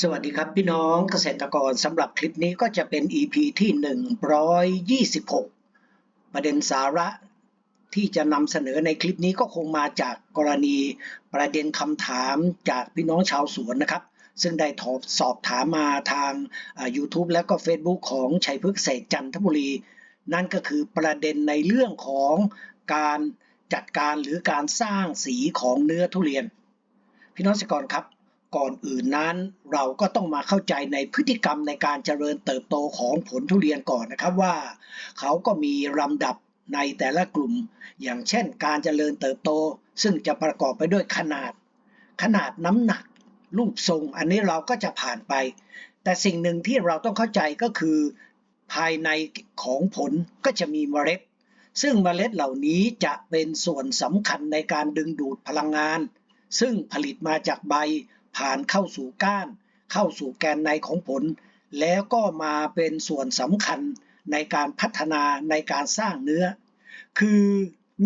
สวัสดีครับพี่น้องเกษตรกรสำหรับคลิปนี้ก็จะเป็น EP ที่ 126 ประเด็นสาระที่จะนำเสนอในคลิปนี้ก็คงมาจากกรณีประเด็นคำถามจากพี่น้องชาวสวนนะครับ ซึ่งได้ทอบสอบถามมาทาง YouTube และก็ Facebook ของชัยพฤกษเกษจันทบุรี นั่นก็คือประเด็นในเรื่องของการจัดการหรือการสร้างสีของเนื้อทุเรียน พี่น้องเกษตรกรครับ ก่อนอื่นนั้น เราก็ต้องมาเข้าใจในพฤติกรรมในการเจริญเติบโตของผลทุเรียนก่อนนะครับว่า เขาก็มีลำดับในแต่ละกลุ่ม อย่างเช่นการเจริญเติบโต ซึ่งจะประกอบไปด้วยขนาด ขนาดน้ำหนัก รูปทรง อันนี้เราก็จะผ่านไป แต่สิ่งหนึ่งที่เราต้องเข้าใจก็คือ ภายในของผลก็จะมีเมล็ด ซึ่งเมล็ดเหล่านี้จะเป็นส่วนสำคัญในการดึงดูดพลังงานซึ่งผลิตมาจากใบ ผ่านเข้าสู่ก้าน เข้าสู่แกนในของผล แล้วก็มาเป็นส่วนสำคัญในการพัฒนาในการสร้างเนื้อ คือ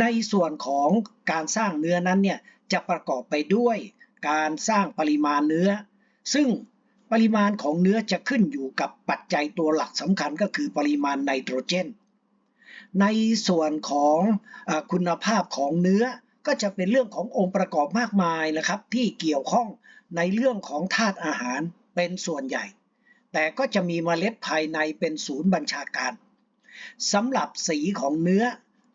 ในส่วนของการสร้างเนื้อนั้นเนี่ยจะประกอบไปด้วยการสร้างปริมาณเนื้อ ซึ่งปริมาณของเนื้อจะขึ้นอยู่กับปัจจัยตัวหลักสำคัญก็คือปริมาณไนโตรเจน ในส่วนของอคุณภาพของเนื้อ ก็จะเป็นเรื่องขององค์ประกอบมากมายนะครับ ที่เกี่ยวข้องในเรื่องของธาตุอาหารเป็นส่วนใหญ่ แต่ก็จะมีเมล็ดภายในเป็นศูนย์บัญชาการสำหรับสีของเนื้อ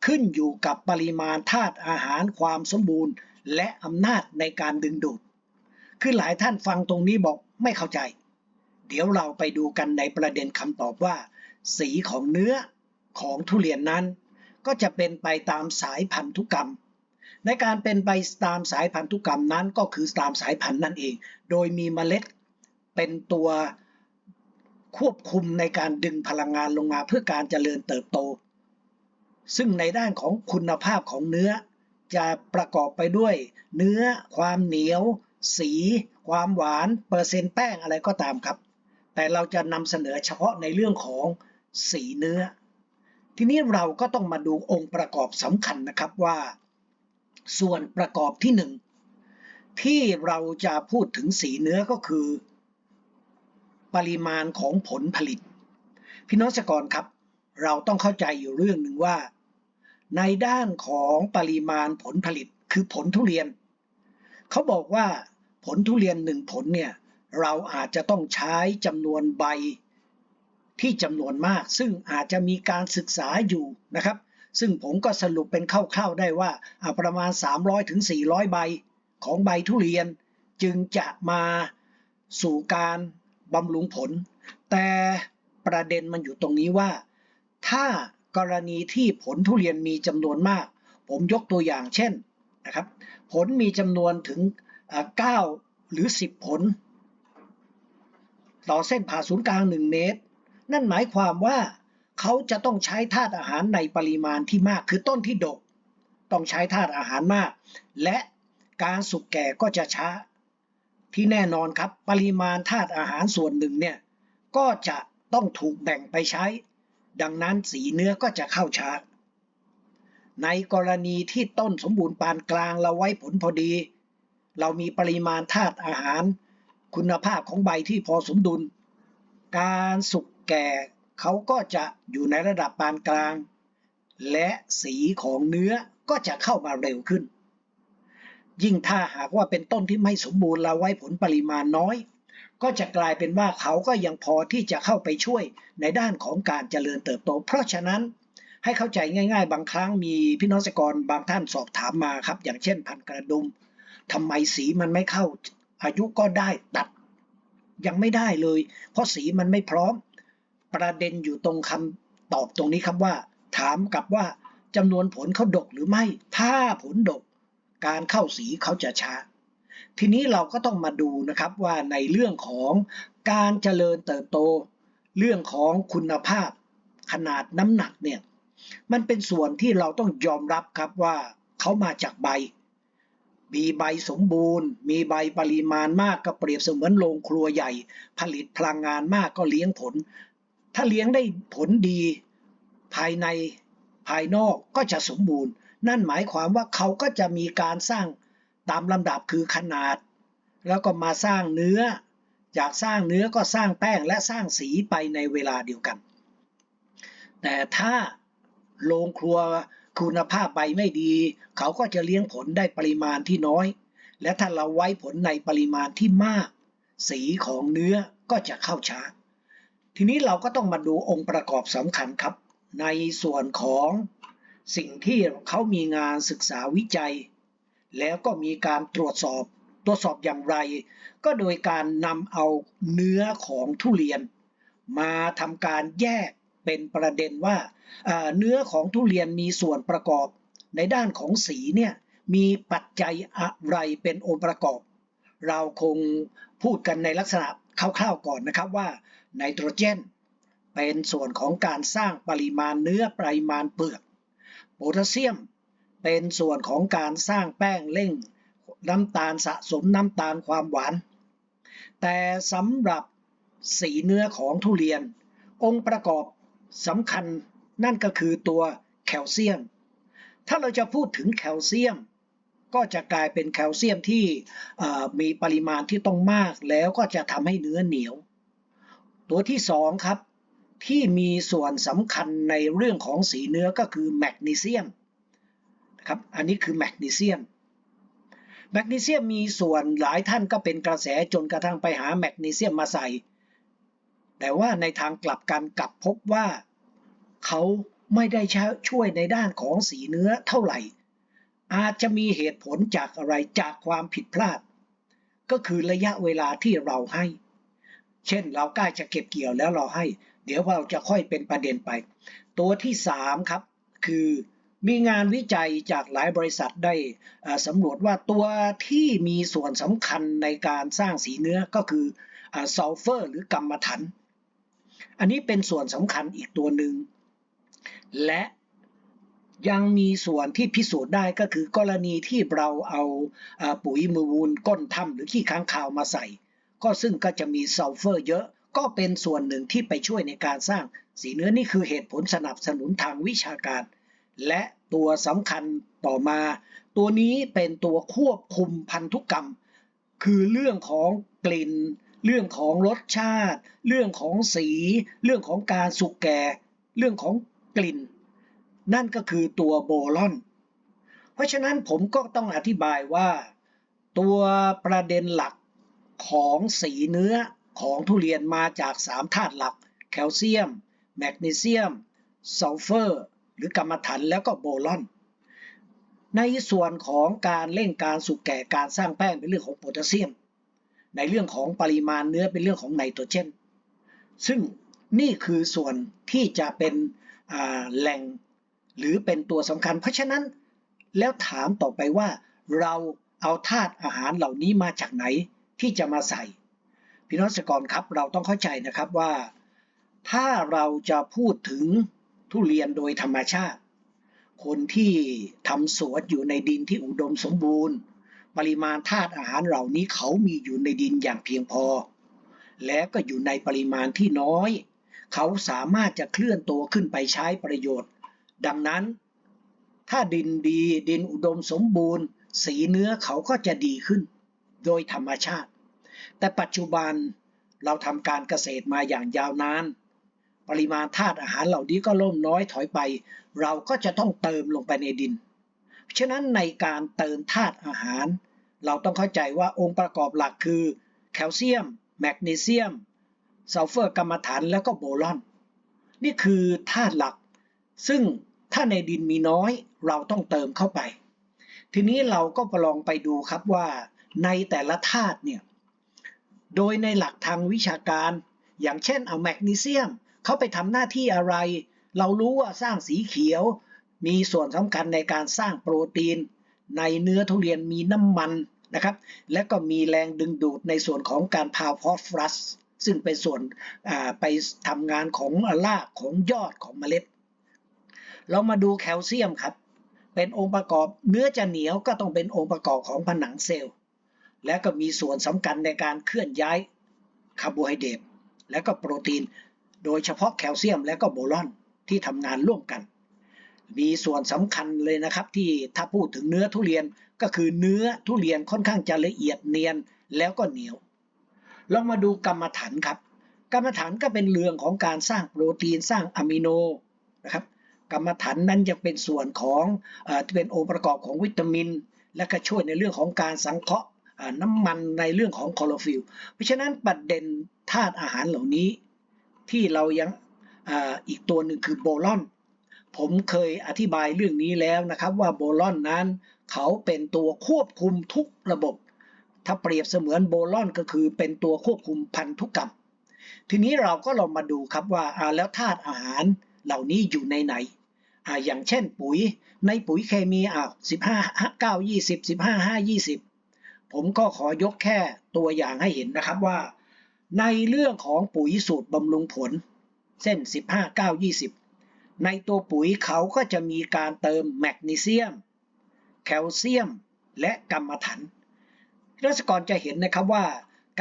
ขึ้นอยู่กับปริมาณธาตุอาหารความสมบูรณ์ และอำนาจในการดึงดูด คือหลายท่านฟังตรงนี้บอกไม่เข้าใจ เดี๋ยวเราไปดูกันในประเด็นคำตอบว่า สีของเนื้อของทุเรียนนั้น ก็จะเป็นไปตามสายพันธุกรรม ในการเป็นไปตามสายพันธุกรรมนั้นก็คือตามสายพันธุ์นั่นเอง โดยมีเมล็ดเป็นตัวควบคุมในการดึงพลังงานลงมาเพื่อการเจริญเติบโต ซึ่งในด้านของคุณภาพของเนื้อ จะประกอบไปด้วย เนื้อ ความเหนียว สี ความหวาน เปอร์เซ็นต์แป้งอะไรก็ตามครับ แต่เราจะนำเสนอเฉพาะในเรื่องของสีเนื้อ ทีนี้เราก็ต้องมาดูองค์ประกอบสำคัญนะครับว่า ส่วนประกอบที่หนึ่งที่เราจะพูดถึงสีเนื้อก็คือ ปริมาณของผลผลิต พี่น้องเกษตรกรครับ เราต้องเข้าใจอยู่เรื่องหนึ่งว่า ในด้านของปริมาณผลผลิตคือผลทุเรียน เขาบอกว่าผลทุเรียนหนึ่งผลเนี่ยเราอาจจะต้องใช้จำนวนใบที่จำนวนมาก ซึ่งอาจจะมีการศึกษาอยู่นะครับ ซึ่งผมก็สรุปเป็นคร่าวๆได้ว่าประมาณ300ถึง400 ใบของใบทุเรียน จึงจะมาสู่การบำรุงผล แต่ประเด็นมันอยู่ตรงนี้ว่า ถ้ากรณีที่ผลทุเรียนมีจำนวนมาก ผมยกตัวอย่างเช่นนะครับผลมีจำนวนถึงอ่า9หรือ 10 ผล ต่อเส้นผ่าศูนย์กลาง 1 เมตร นั่นหมายความว่า เขาจะต้องใช้ธาตุอาหารในปริมาณที่มาก คือต้นที่ดก ต้องใช้ธาตุอาหารมาก และการสุกแก่ก็จะช้า ที่แน่นอนครับ ปริมาณธาตุอาหารส่วนหนึ่งเนี่ยก็จะต้องถูกแบ่งไปใช้ ดังนั้นสีเนื้อก็จะเข้าช้า ในกรณีที่ต้นสมบูรณ์ปานกลางเราไว้ผลพอดี เรามีปริมาณธาตุอาหาร คุณภาพของใบที่พอสมดุล การสุกแก่ เขาก็จะอยู่ในระดับปานกลาง และสีของเนื้อก็จะเข้ามาเร็วขึ้น ยิ่งถ้าหากว่าเป็นต้นที่ไม่สมบูรณ์เราไว้ผลปริมาณน้อย ก็จะกลายเป็นว่าเขาก็ยังพอที่จะเข้าไปช่วยในด้านของการเจริญเติบโต เพราะฉะนั้นให้เข้าใจง่าย ๆ บางครั้งมีพี่น้องเกษตรกรบางท่านสอบถามมาครับ อย่างเช่นพันกระดุมทำไมสีมันไม่เข้า อายุก็ได้ตัดยังไม่ได้เลย เพราะสีมันไม่พร้อม ประเด็นอยู่ตรงคำตอบตรงนี้ครับว่า ถามกลับว่าจำนวนผลเขาดกหรือไม่ ถ้าผลดก การเข้าสีเขาจะช้า ทีนี้เราก็ต้องมาดูนะครับว่าในเรื่องของการเจริญเติบโต เรื่องของคุณภาพ ขนาดน้ำหนักเนี่ยมันเป็นส่วนที่เราต้องยอมรับครับว่าเขามาจากใบ มีใบสมบูรณ์ มีใบปริมาณมากก็เปรียบเสมือนโรงครัวใหญ่ ผลิตพลังงานมากก็เลี้ยงผล ถ้าเลี้ยงได้ผลดี ภายในภายนอกก็จะสมบูรณ์ นั่นหมายความว่าเขาก็จะมีการสร้างตามลำดับคือขนาด แล้วก็มาสร้างเนื้อ จากสร้างเนื้อก็สร้างแป้งและสร้างสีไปในเวลาเดียวกัน แต่ถ้าโรงครัวคุณภาพใบไม่ดี เขาก็จะเลี้ยงผลได้ปริมาณที่น้อย และถ้าเราไว้ผลในปริมาณที่มาก สีของเนื้อก็จะเข้าช้า ทีนี้เราก็ต้องมาดูองค์ประกอบสำคัญครับ ในส่วนของสิ่งที่เขามีงานศึกษาวิจัย แล้วก็มีการตรวจสอบ ตรวจสอบอย่างไร ก็โดยการนำเอาเนื้อของทุเรียน มาทำการแยกเป็นประเด็นว่าเนื้อของทุเรียนมีส่วนประกอบ ในด้านของสีเนี่ยมีปัจจัยอะไรเป็นองค์ประกอบ เราคงพูดกันในลักษณะคร่าวๆก่อนนะครับว่า ไนโตรเจน เป็นส่วนของการสร้างปริมาณเนื้อปริมาณเปลือก โพแทสเซียม เป็นส่วนของการสร้างแป้งเร่งน้ำตาลสะสมน้ำตาลความหวาน แต่สำหรับสีเนื้อของทุเรียน องค์ประกอบสำคัญนั่นก็คือตัวแคลเซียม ถ้าเราจะพูดถึงแคลเซียม ก็จะกลายเป็นแคลเซียมที่มีปริมาณที่ต้องมากแล้วก็จะทำให้เนื้อเหนียว ตัวที่สองครับ ที่มีส่วนสำคัญในเรื่องของสีเนื้อก็คือแมกนีเซียมนะครับอันนี้คือแมกนีเซียมแมกนีเซียมมีส่วนหลายท่านก็เป็นกระแสจนกระทั่งไปหาแมกนีเซียมมาใส่ แต่ว่าในทางกลับกันกลับพบว่าเขาไม่ได้ช่วยในด้านของสีเนื้อเท่าไหร่ อาจจะมีเหตุผลจากอะไรจากความผิดพลาด ก็คือระยะเวลาที่เราให้ เช่น เราใกล้จะเก็บเกี่ยวแล้วเราให้ เดี๋ยวเราจะค่อยเป็นประเด็นไป ตัวที่สามครับ คือมีงานวิจัยจากหลายบริษัทได้สำรวจว่าตัวที่มีส่วนสำคัญในการสร้างสีเนื้อก็คือซัลเฟอร์หรือกรรมฐานอันนี้เป็นส่วนสำคัญอีกตัวหนึ่ง และยังมีส่วนที่พิสูจน์ได้ก็คือกรณีที่เราเอาอ่าปุ๋ยมือวูลก้นถ้ำหรือขี้ค้างคาวมาใส่ ก็ซึ่งก็จะมีซัลเฟอร์เยอะ ก็เป็นส่วนหนึ่งที่ไปช่วยในการสร้าง สีเนื้อนี่คือเหตุผลสนับสนุนทางวิชาการ และตัวสำคัญต่อมา ตัวนี้เป็นตัวควบคุมพันธุกรรม คือเรื่องของกลิ่น เรื่องของรสชาติ เรื่องของสี เรื่องของการสุกแก่ เรื่องของกลิ่น นั่นก็คือตัวโบลอน เพราะฉะนั้นผมก็ต้องอธิบายว่า ตัวประเด็นหลัก ของสีเนื้อของทุเรียนมาจาก3ธาตุหลัก แคลเซียม แมกนีเซียมซัลเฟอร์ หรือกรรมฐานแล้วก็โบลอน ในส่วนของการเร่งการสุกแก่การสร้างแป้งเป็นเรื่องของโพแทสเซียม ในเรื่องของปริมาณเนื้อเป็นเรื่องของไนโตรเจน ซึ่งนี่คือส่วนที่จะเป็นแหล่งหรือเป็นตัวสำคัญ เพราะฉะนั้นแล้วถามต่อไปว่าเราเอาธาตุอาหารเหล่านี้มาจากไหน ที่จะมาใส่ พี่น้องเกษตรกรครับเราต้องเข้าใจนะครับว่า ถ้าเราจะพูดถึงทุเรียนโดยธรรมชาติ คนที่ทำสวนอยู่ในดินที่อุดมสมบูรณ์ ปริมาณธาตุอาหารเหล่านี้เขามีอยู่ในดินอย่างเพียงพอ และก็อยู่ในปริมาณที่น้อย เขาสามารถจะเคลื่อนตัวขึ้นไปใช้ประโยชน์ ดังนั้น ถ้าดินดีดินอุดมสมบูรณ์ สีเนื้อเขาก็จะดีขึ้น โดยธรรมชาติ แต่ปัจจุบันเราทำการเกษตรมาอย่างยาวนาน ปริมาณธาตุอาหารเหล่านี้ก็ล่มน้อยถอยไป เราก็จะต้องเติมลงไปในดิน ฉะนั้นในการเติมธาตุอาหาร เราต้องเข้าใจว่าองค์ประกอบหลักคือ แคลเซียม แมกนีเซียมซัลเฟอร์กรรมฐานแล้วก็โบลอน นี่คือธาตุหลัก ซึ่งถ้าในดินมีน้อยเราต้องเติมเข้าไป ทีนี้เราก็ลองไปดูครับว่า ในแต่ละธาตุเนี่ย โดยในหลักทางวิชาการ อย่างเช่นเอาแมกนีเซียมเขาไปทำหน้าที่อะไร เรารู้ว่าสร้างสีเขียว มีส่วนสำคัญในการสร้างโปรตีน ในเนื้อทุเรียนมีน้ำมันนะครับ และก็มีแรงดึงดูดในส่วนของการพาฟอสฟรัส ซึ่งเป็นส่วนไปทำงานของรากของยอดของเมล็ด เรามาดูแคลเซียมครับ เป็นองค์ประกอบเนื้อจะเหนียวก็ต้องเป็นองค์ประกอบของผนังเซลล์ และก็มีส่วนสำคัญในการเคลื่อนย้ายคาร์โบไฮเดรตและก็โปรตีน โดยเฉพาะแคลเซียมและก็โบลอนที่ทำงานร่วมกัน มีส่วนสำคัญเลยนะครับที่ถ้าพูดถึงเนื้อทุเรียนก็คือเนื้อทุเรียนค่อนข้างจะละเอียดเนียนแล้วก็เหนียว ลองมาดูกรรมฐานครับ กรรมฐานก็เป็นเรื่องของการสร้างโปรตีนสร้างอะมิโนนะครับกรรมฐานนั้นจะเป็นส่วนของเอเป็นองค์ประกอบของวิตามิน และก็ช่วยในเรื่องของการสังเคราะห์ น้ำมันในเรื่องของคลอโรฟิลเพราะฉะนั้นประเด็นธาตุอาหารเหล่านี้ ที่เรายังออีกตัวหนึ่งคือโบลอน ผมเคยอธิบายเรื่องนี้แล้วนะครับว่าโบลอนนั้น เขาเป็นตัวควบคุมทุกระบบ ถ้าเปรียบเสมือนโบลอนก็คือเป็นตัวควบคุมพันธุกรรม ทีนี้เราก็ลองมาดูครับว่าแล้วธาตุอาหารเหล่านี้อยู่ในไหนอ่าอย่างเช่นปุ๋ยในปุ๋ยเคมีอ่า15 9 20 15 5 20 ผมก็ขอยกแค่ตัวอย่างให้เห็นนะครับว่า ในเรื่องของปุ๋ยสูตรบำรุงผล เส้น 15 9 20 ในตัวปุ๋ยเขาก็จะมีการเติมแมกนีเซียม แคลเซียม และกัมมันถันรัศกรจะเห็นนะครับว่า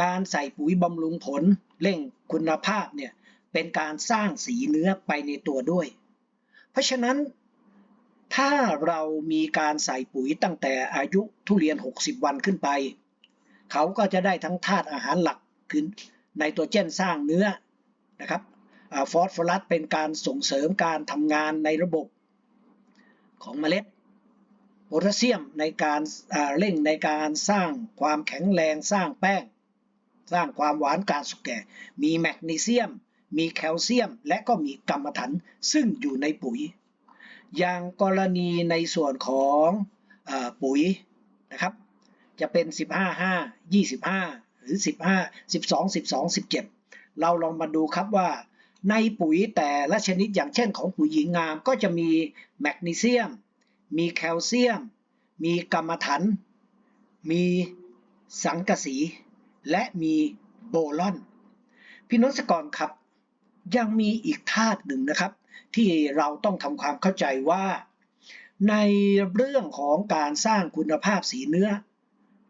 การใส่ปุ๋ยบำรุงผลเร่งคุณภาพเนี่ยเป็นการสร้างสีเนื้อไปในตัวด้วย เพราะฉะนั้น ถ้าเรามีการใส่ปุ๋ยตั้งแต่อายุทุเรียน 60 วันขึ้นไป เขาก็จะได้ทั้งธาตุอาหารหลักคือไนโตรเจนสร้างเนื้อนะครับฟอสฟอรัสเป็นการส่งเสริมการทำงานในระบบของเมล็ดโพแทสเซียมในการเร่งในการสร้างความแข็งแรงสร้างแป้ง สร้างความหวานการสุกแก่ มีแมกนีเซียม มีแคลเซียม และก็มีกัมมันถัน ซึ่งอยู่ในปุ๋ย อย่างกรณีในส่วนของอปุ๋ยนะครับ จะเป็น 15 5 25 หรือ 15 12 12 17 เราลองมาดูครับว่า ในปุ๋ยแต่ละชนิดอย่างเช่นของปุ๋ยหญิงงามก็จะมีแมกนีเซียม มีแคลเซียม มีกัมมันถัน มีสังกะสี และมีโบลอน พี่นศกรครับยังมีอีกธาตุหนึ่งนะครับ ที่เราต้องทำความเข้าใจว่า ในเรื่องของการสร้างคุณภาพสีเนื้อ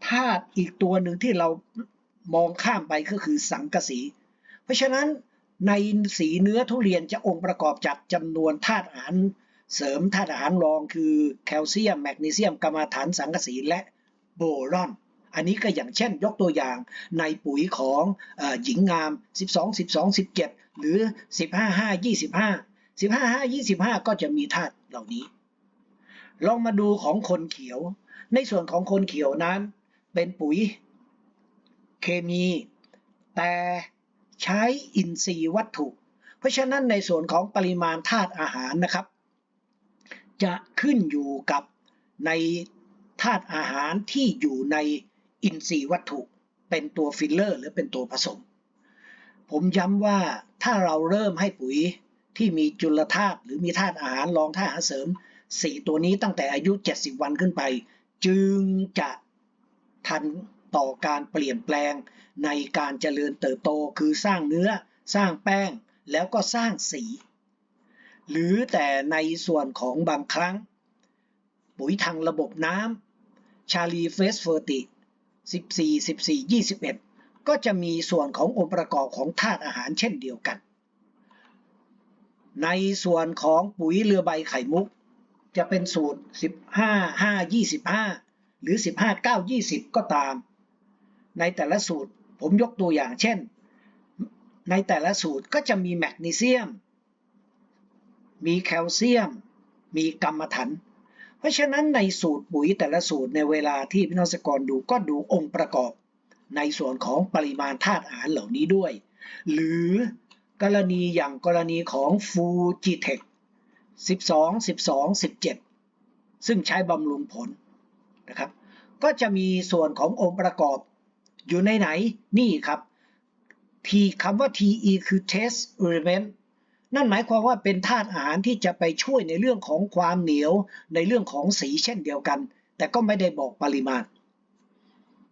ธาตุอีกตัวหนึ่งที่เรามองข้ามไปก็คือสังกะสี เพราะฉะนั้นในสีเนื้อทุเรียนจะองค์ประกอบจากจำนวนธาตุอาหารเสริมธาตุอาหารรองคือแคลเซียม แมกนีเซียมกัมมันถันสังกะสีและโบรอน อันนี้ก็อย่างเช่นยกตัวอย่างในปุ๋ยของอหญิงงาม 12 12 17 หรือ 15 5 25 15 5 25 ก็จะมีธาตุเหล่านี้ ลองมาดูของคนเขียว ในส่วนของคนเขียวนั้น เป็นปุ๋ย เคมี แต่ใช้อินทรีย์วัตถุ เพราะฉะนั้นในส่วนของปริมาณธาตุอาหารนะครับ จะขึ้นอยู่กับในธาตุอาหารที่อยู่ในอินทรีย์วัตถุเป็นตัวฟิลเลอร์ หรือเป็นตัวผสม ผมย้ำว่าถ้าเราเริ่มให้ปุ๋ย ที่มีจุลธาตุหรือมีธาตุอาหารรองธาตุอาหารเสริม 4 ตัวนี้ตั้งแต่อายุ 70 วันขึ้นไป จึงจะทันต่อการเปลี่ยนแปลงในการเจริญเติบโตคือสร้างเนื้อสร้างแป้งแล้วก็สร้างสี หรือแต่ในส่วนของบางครั้ง ปุ๋ยทางระบบน้ำชาลีเฟสเฟอร์ติ 14 14 21 ก็จะมีส่วนขององค์ประกอบของธาตุอาหารเช่นเดียวกัน ในส่วนของปุ๋ยเรือใบไข่มุก จะเป็นสูตร 15 5 25 หรือ 15 9 20 ก็ตาม ในแต่ละสูตรผมยกตัวอย่างเช่น ในแต่ละสูตรก็จะมีแมกนีเซียม มีแคลเซียม มีกัมมันถัน เพราะฉะนั้นในสูตรปุ๋ยแต่ละสูตรในเวลาที่พี่น้องสกรดูก็ดูองค์ประกอบ ในส่วนของปริมาณธาตุอาหารเหล่านี้ด้วย หรือ กรณีอย่างกรณีของฟูจิเทค12 12 17 ซึ่งใช้บำรุงผลนะครับ ก็จะมีส่วนขององค์ประกอบอยู่ในไหนนี่ครับทีคำว่า TE คือ test element นั่นหมายความว่าเป็นธาตุอาหารที่จะไปช่วยในเรื่องของความเหนียวในเรื่องของสีเช่นเดียวกัน แต่ก็ไม่ได้บอกปริมาณ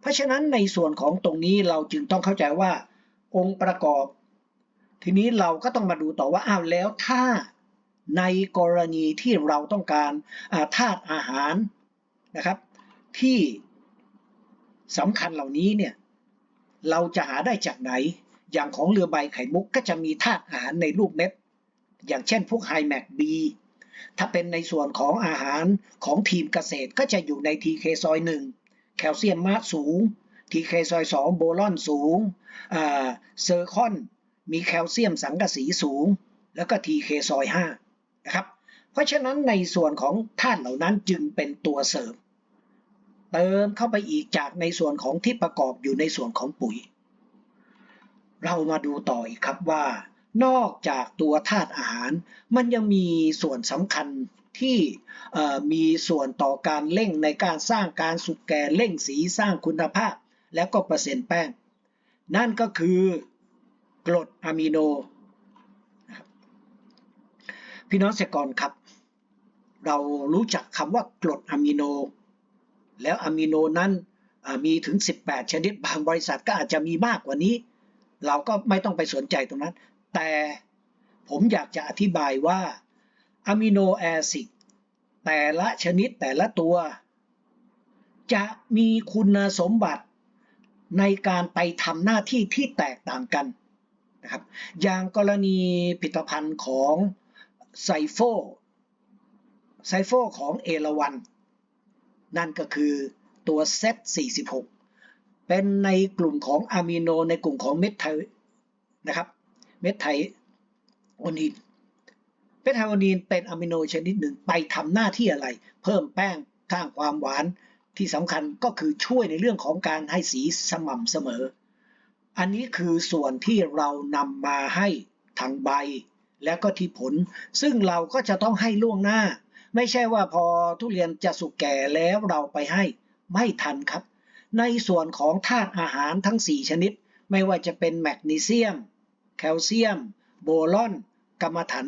เพราะฉะนั้นในส่วนของตรงนี้เราจึงต้องเข้าใจว่า องค์ประกอบ ทีนี้เราก็ต้องมาดูต่อว่าอ้าวแล้วถ้าในกรณีที่เราต้องการาธาตุอาหารนะครับ ที่สำคัญเหล่านี้เนี่ยเราจะหาได้จากไหน อย่างของเรือใบไข่มุกก็จะมีธาตุอาหารในรูปเม็ด อย่างเช่นพวกไฮแมกบีถ้าเป็นในส่วนของอาหารของทีมเกษตรก็จะอยู่ใน TK ซอย1แคลเซียมมากสูง TK ซอย2โบลอนสูงเซอร์คอน มีแคลเซียมสังกะสีสูง แล้วก็ TK ซอย5นะครับ เพราะฉะนั้นในส่วนของธาตุเหล่านั้นจึงเป็นตัวเสริม เติมเข้าไปอีกจากในส่วนของที่ประกอบอยู่ในส่วนของปุ๋ย เรามาดูต่ออีกครับว่า นอกจากตัวธาตุอาหาร มันยังมีส่วนสำคัญที่มีส่วนต่อการเร่งในการสร้างการสุกแก่เร่งสีสร้างคุณภาพ แล้วก็เปอร์เซ็นต์แป้ง นั่นก็คือ กรดอะมิโนพี่น้องเกษตรกรครับ เรารู้จักคำว่ากรดอะมิโน แล้วอะมิโนนั้นมีถึง 18 ชนิดบางบริษัทก็อาจจะมีมากกว่านี้ เราก็ไม่ต้องไปสนใจตรงนั้น แต่ผมอยากจะอธิบายว่าอะมิโนแอซิดแต่ละชนิดแต่ละตัว จะมีคุณสมบัติในการไปทำหน้าที่ที่แตกต่างกัน นะครับอย่างกรณีผลิตภัณฑ์ของไซโฟไซโฟของเอราวันนั่นก็คือตัวเซต46 เป็นในกลุ่มของอะมิโนในกลุ่มของเมทไทนะครับเมทไทโอนีนเมทไทโอนีนเป็นอะมิโนชนิดหนึ่งไปทำหน้าที่อะไร เพิ่มแป้งสร้างความหวานที่สำคัญก็คือช่วยในเรื่องของการให้สีสม่ำเสมอ อันนี้คือส่วนที่เรานำมาให้ทางใบ แล้วก็ที่ผล ซึ่งเราก็จะต้องให้ล่วงหน้า ไม่ใช่ว่าพอทุเรียนจะสุกแก่แล้วเราไปให้ไม่ทันครับ ในส่วนของธาตุอาหารทั้ง 4 ชนิด ไม่ว่าจะเป็นแมกนีเซียม แคลเซียม โบรอน กรรมะถัน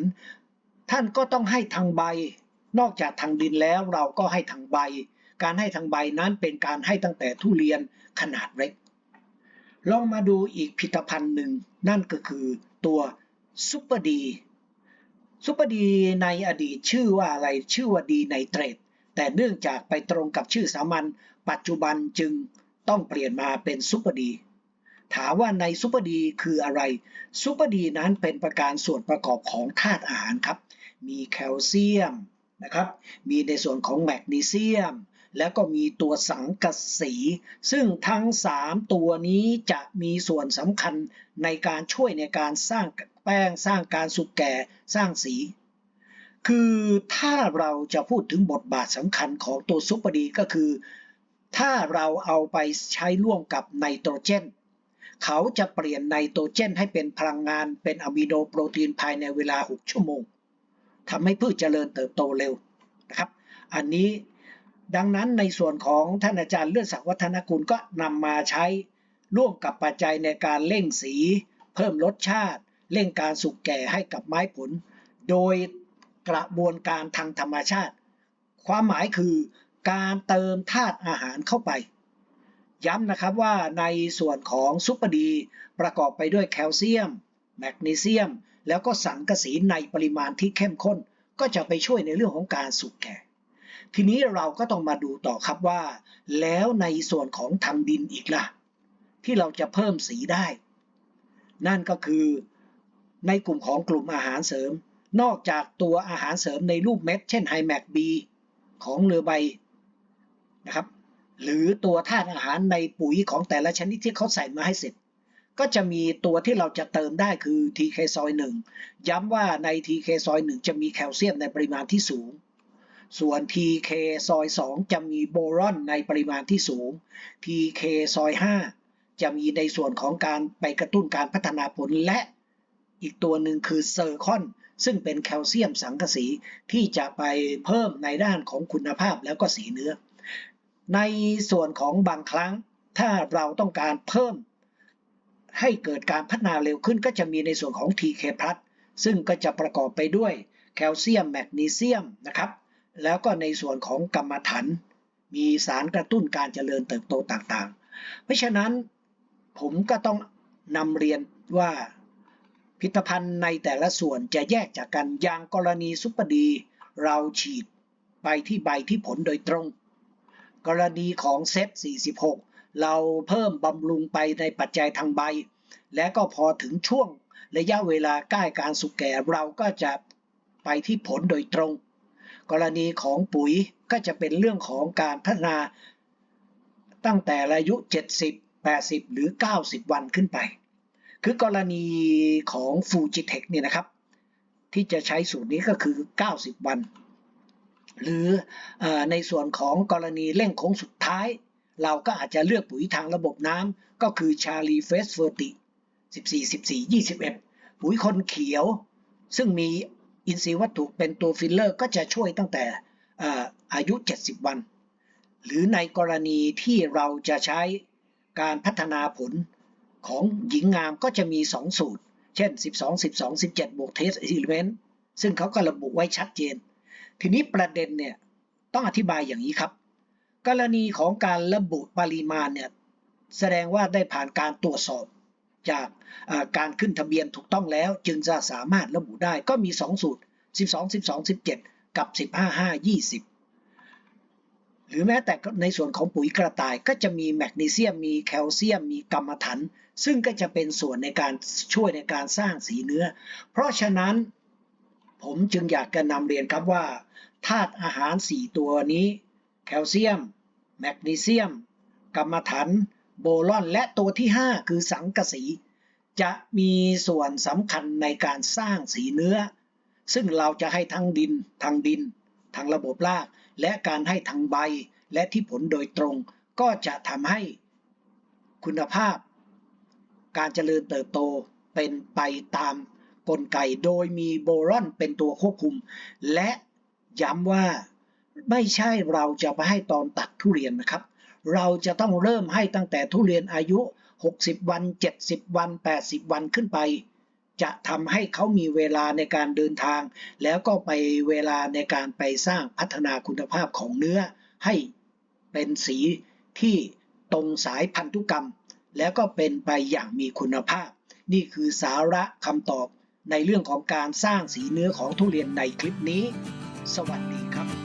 ท่านก็ต้องให้ทางใบ นอกจากทางดินแล้วเราก็ให้ทางใบ การให้ทางใบนั้นเป็นการให้ตั้งแต่ทุเรียนขนาดเล็ก ลองมาดูอีกผลิตภัณฑ์หนึ่งนั่นก็คือตัวซุปเปอร์ดีซุปเปอร์ดีในอดีตชื่อว่าอะไรชื่อว่าดีไนเตรตแต่เนื่องจากไปตรงกับชื่อสามัญปัจจุบันจึงต้องเปลี่ยนมาเป็นซุปเปอร์ดีถามว่าในซุปเปอร์ดีคืออะไรซุปเปอร์ดีนั้นเป็นประการส่วนประกอบของธาตุอาหารครับ มีแคลเซียมนะครับ มีในส่วนของแมกนีเซียม แล้วก็มีตัวสังกะสี ซึ่งทั้ง 3 ตัวนี้จะมีส่วนสำคัญในการช่วยในการสร้างแป้งสร้างการสุกแก่สร้างสี คือถ้าเราจะพูดถึงบทบาทสำคัญของตัวซุปเปอร์ดีก็คือ ถ้าเราเอาไปใช้ร่วมกับไนโตรเจน เขาจะเปลี่ยนไนโตรเจนให้เป็นพลังงานเป็นอะมิโนโปรตีนภายในเวลา 6 ชั่วโมงทำให้พืชเจริญเติบโตเร็วนะครับ อันนี้ ดังนั้นในส่วนของท่านอาจารย์เลื่อนศักดิ์วัฒนกุลก็นำมาใช้ร่วมกับปัจจัยในการเร่งสี เพิ่มรสชาติ เร่งการสุกแก่ให้กับไม้ผล โดยกระบวนการทางธรรมชาติ ความหมายคือการเติมธาตุอาหารเข้าไป ย้ำนะครับว่าในส่วนของซุปเปอร์ดีประกอบไปด้วยแคลเซียม แมกนีเซียม แล้วก็สังกะสีในปริมาณที่เข้มข้น ก็จะไปช่วยในเรื่องของการสุกแก่ ทีนี้เราก็ต้องมาดูต่อครับว่า แล้วในส่วนของทางดินอีกล่ะ ที่เราจะเพิ่มสีได้ นั่นก็คือในกลุ่มของกลุ่มอาหารเสริม นอกจากตัวอาหารเสริมในรูปเม็ด เช่นไฮแมกบีของเรือใบนะครับหรือตัวธาตุอาหารในปุ๋ยของแต่ละชนิดที่เขาใส่มาให้เสร็จ ก็จะมีตัวที่เราจะเติมได้คือ TK ซอย1ย้ำว่าใน TK ซอย1จะมีแคลเซียมในปริมาณที่สูง ส่วน TK ซอย 2 จะมีโบรอนในปริมาณที่สูง TK ซอย 5 จะมีในส่วนของการไปกระตุ้นการพัฒนาผลและอีกตัวหนึ่งคือเซอร์คอน ซึ่งเป็นแคลเซียมสังกะสีที่จะไปเพิ่มในด้านของคุณภาพแล้วก็สีเนื้อ ในส่วนของบางครั้งถ้าเราต้องการเพิ่ม ให้เกิดการพัฒนาเร็วขึ้นก็จะมีในส่วนของ TK Plus ซึ่งก็จะประกอบไปด้วยแคลเซียมแมกนีเซียมนะครับ แล้วก็ในส่วนของกรรมฐานมีสารกระตุ้นการเจริญเติบโตต่างๆ เพราะฉะนั้นผมก็ต้องนำเรียนว่าผลิตภัณฑ์ในแต่ละส่วนจะแยกจากกันอย่างกรณีซุปเปอร์ดี เราฉีดไปที่ใบที่ผลโดยตรง กรณีของเซต 46 เราเพิ่มบำรุงไปในปัจจัยทางใบ และก็พอถึงช่วงระยะเวลาใกล้การสุกแก่เราก็จะไปที่ผลโดยตรง กรณีของปุ๋ยก็จะเป็นเรื่องของการพัฒนา ตั้งแต่อายุ 70ไป80 หรือ 90 วันขึ้นไป คือกรณีของ Fujitec เนี่ยนะครับ ที่จะใช้สูตรนี้ก็คือ 90 วัน หรืออในส่วนของกรณีเร่งโค้งสุดท้าย เราก็อาจจะเลือกปุ๋ยทางระบบน้ำก็คือ Charlie f e s f e r t i 14 14 21 ปุ๋ยคนเขียวซึ่งมี อินทรีย์วัตถุเป็นตัวฟิลเลอร์ก็จะช่วยตั้งแต่อายุ 70 วัน หรือในกรณีที่เราจะใช้การพัฒนาผลของหญิงงามก็จะมี 2 สูตร เช่น 12 12 17 บวกเทสอิเลเมนต์ซึ่งเขาก็ระบุไว้ชัดเจน ทีนี้ประเด็นเนี่ยต้องอธิบายอย่างนี้ครับ กรณีของการระบุปริมาณเนี่ยแสดงว่าได้ผ่านการตรวจสอบ จากการขึ้นทะเบียนถูกต้องแล้ว จึงจะสามารถระบุได้ก็มี 2 สูตร 12 12 17 กับ 15 5 20หรือแม้แต่ในส่วนของปุ๋ยกระต่ายก็จะมีแมกนีเซียม มีแคลเซียม มีกรรมฐานซึ่งก็จะเป็นส่วนในการช่วยในการสร้างสีเนื้อ เพราะฉะนั้นผมจึงอยากจะนำเรียนครับว่าธาตุอาหาร 4 ตัวนี้ แคลเซียม แมกนีเซียม กรรมฐาน โบรอนและตัวที่ 5 คือสังกะสี จะมีส่วนสำคัญในการสร้างสีเนื้อ ซึ่งเราจะให้ทั้งดินทางดิน ทางระบบราก และการให้ทางใบและที่ผลโดยตรงก็จะทำให้คุณภาพ การเจริญเติบโตเป็นไปตามกลไกโดยมีโบรอนเป็นตัวควบคุม และย้ำว่าไม่ใช่เราจะไปให้ตอนตัดทุเรียนนะครับ เราจะต้องเริ่มให้ตั้งแต่ทุเรียนอายุ 60 วัน 70 วัน 80 วันขึ้นไป จะทำให้เขามีเวลาในการเดินทาง แล้วก็ไปเวลาในการไปสร้างพัฒนาคุณภาพของเนื้อ ให้เป็นสีที่ตรงสายพันธุกรรม แล้วก็เป็นไปอย่างมีคุณภาพ นี่คือสาระคำตอบในเรื่องของการสร้างสีเนื้อของทุเรียนในคลิปนี้ สวัสดีครับ